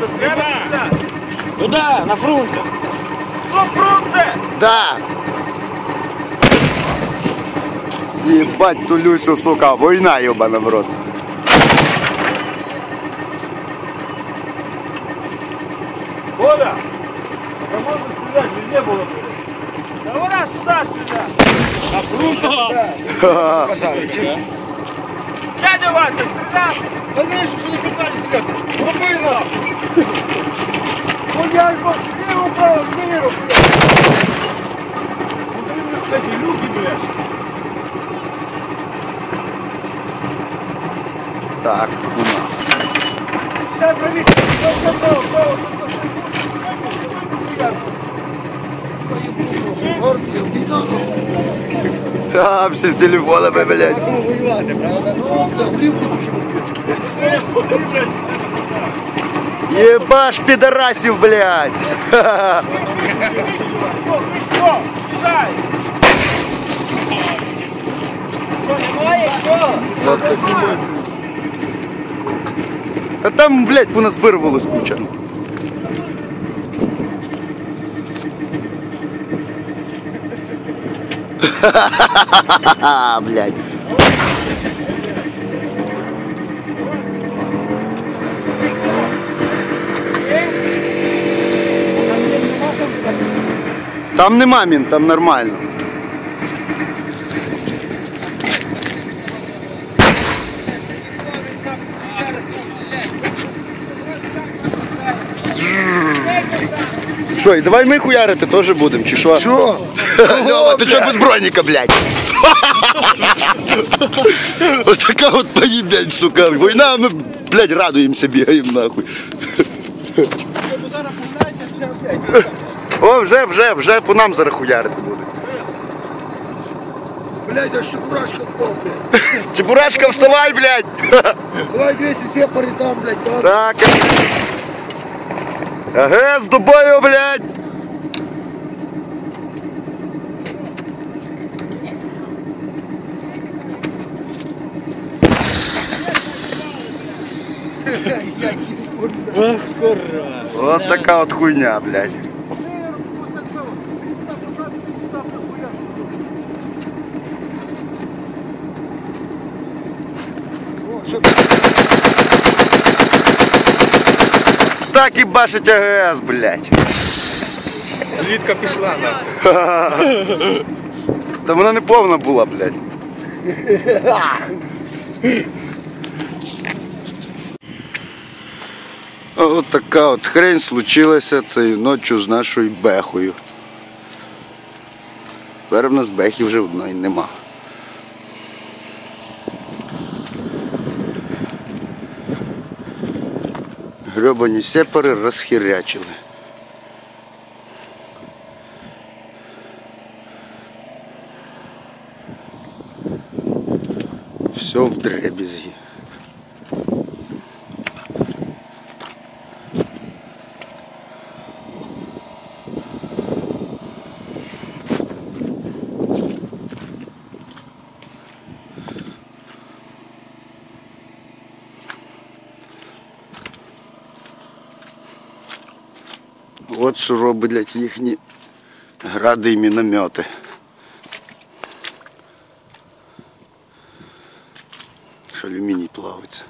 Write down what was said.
то треба стріляти. Куда? На фрунзе. Хто фрунзе? Да. Ебать ту Люсю, сука, война ебана в рот. Коля! Команда стрелять не было. Та вона туди стріляє. На фрунзе. Дядя Вася, стріляти. Да не, что не сюда не стрелять. Лупи на! Ну я его лево, право, лево, блядь. Эти люки, блядь. Так, ну на. Все, правее, все, все, право, право, А, все з телефонами, блядь. Ебаш пидорасів, блядь. О, біжай. Що, немає? Що? А там, блядь, поназбирувалось куча. блядь. Там нема мін, там нормально. Що, давай ми хуярити теж будемо, чи що? Чё? Лёва, ты чё без броника, блядь? Вот такая вот поебень, сука. Война, мы, блядь, радуемся, бегаем нахуй. О, вже, вже, вже по нам зараз хуярити буде. Блядь, я шипурашка впал, блядь. Чебурашка, вставай, блядь. Давай 200 сепари там, блядь, давай. Так. Ага, з тобою, блядь. Вот така от хуйня, блядь. Так і бачить АГС, блядь. Літка пішла, нахуй. Та вона не повна була, блядь. От така от хрень случилася цією ночі з нашою бехою. Тепер в нас бехи вже одної нема. Гребані сепари розхірячили. Все в дребезги. От що роблять їхні гради і міномети. Що алюміній плавиться.